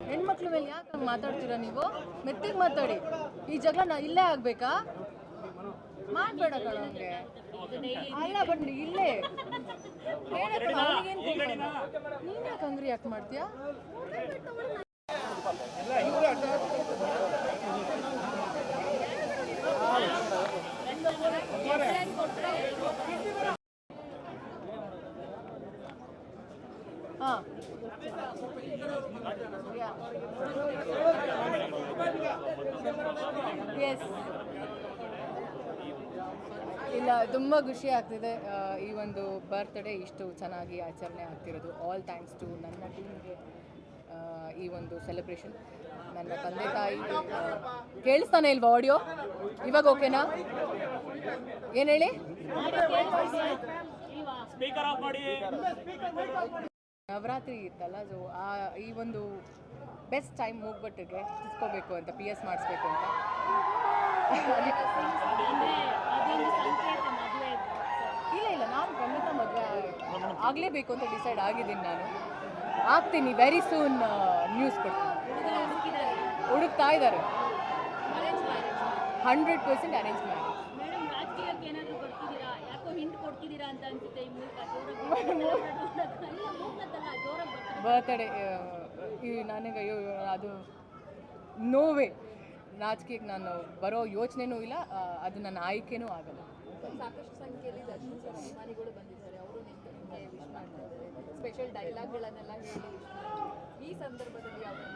ಹೆಣ್ಮಕ್ಳ ಮೇಲೆ ಯಾಕೆ ಹಂಗೆ ಮಾತಾಡ್ತೀರಾ ನೀವು? ಮೆತ್ತಿಗೆ ಮಾತಾಡಿ. ಈ ಜಗಳ ನಾ ಇಲ್ಲೇ ಆಗ್ಬೇಕಾ? ಮಾಡ್ಬೇಡ ಕಣಂಗೆ ಅಲ್ಲ ಬಟ್ ಇಲ್ಲೇ? ನೀನ್ ಯಾಕೆ ಹಂಗ್ರಿ ಯಾಕೆ ಮಾಡ್ತೀಯಾ? ಎಸ್ ಇಲ್ಲ ತುಂಬ ಖುಷಿ ಆಗ್ತಿದೆ ಈ ಒಂದು ಬರ್ತ್ಡೇ ಇಷ್ಟು ಚೆನ್ನಾಗಿ ಆಚರಣೆ ಆಗ್ತಿರೋದು. ಆಲ್ ಥ್ಯಾಂಕ್ಸ್ ಟು ನನ್ನ ಟೀಮ್ಗೆ ಈ ಒಂದು ಸೆಲೆಬ್ರೇಷನ್ ನನ್ನ ತಂದೆ ತಾಯಿ ಕೇಳಿಸ್ತಾನೆ ಇಲ್ವಾ ಆಡಿಯೋ ಇವಾಗ ಓಕೆನಾ ಏನು ಹೇಳಿ? ಸ್ಪೀಕರ್ ಆಫ್ ಮಾಡಿ. ನವರಾತ್ರಿ ಇತ್ತಲ್ಲ ಸೊ ಆ ಈ ಒಂದು ಬೆಸ್ಟ್ ಟೈಮ್ ಹೋಗ್ಬಿಟ್ಟಿಗೆ ತಿಸ್ಕೋಬೇಕು ಅಂತ ಪಿ ಎಸ್ ಮಾಡಿಸ್ಬೇಕು ಅಂತ. ಇಲ್ಲ ಇಲ್ಲ, ನಾನು ಖಂಡಿತ ಮದುವೆ ಆಗಲೇಬೇಕು ಅಂತ ಡಿಸೈಡ್ ಆಗಿದ್ದೀನಿ ನಾನು. ಆಗ್ತೀನಿ ವೆರಿ ಸೂನ್ ನ್ಯೂಸ್ ಕೊಡ್ತೀನಿ. ಹುಡುಕ್ತಾ ಇದ್ದಾರೆ. Hundred percent arrange marriage madam ರಾಜಕೀಯಕ್ಕೆ ಏನಾದರೂ ಬರ್ತಿದ್ದೀರಾ ಯಾಕೋ ಕೊಡ್ತಿದ್ದೀರಾ ಅಂತ ಅನ್ಸುತ್ತೆ ಈ ಮೂಲಕ? ಬರ್ತ್ಡೇ ಈ ನನಗೆ ಅಯ್ಯೋ ಅದು ನೋವೇ ರಾಜಕೀಯಕ್ಕೆ ನಾನು ಬರೋ ಯೋಚನೆನೂ ಇಲ್ಲ ಅದು ನನ್ನ ಆಯ್ಕೆನೂ ಆಗಲ್ಲ. ಸಾಕಷ್ಟು ಸಂಖ್ಯೆಯಲ್ಲಿ ದರ್ಶನ್ ಸರ್ ಅಭಿಮಾನಿಗಳು ಬಂದಿದ್ದಾರೆ. ಅವರು ನಿಮಗೆ ವಿಶ್ ಮಾಡ್ತಾ ಇದ್ದಾರೆ. ಸ್ಪೆಷಲ್ ಡೈಲಾಗ್ಗಳನ್ನೆಲ್ಲ ಹೇಳಿ. ಈ ಸಂದರ್ಭದಲ್ಲಿ ಅವರನ್ನ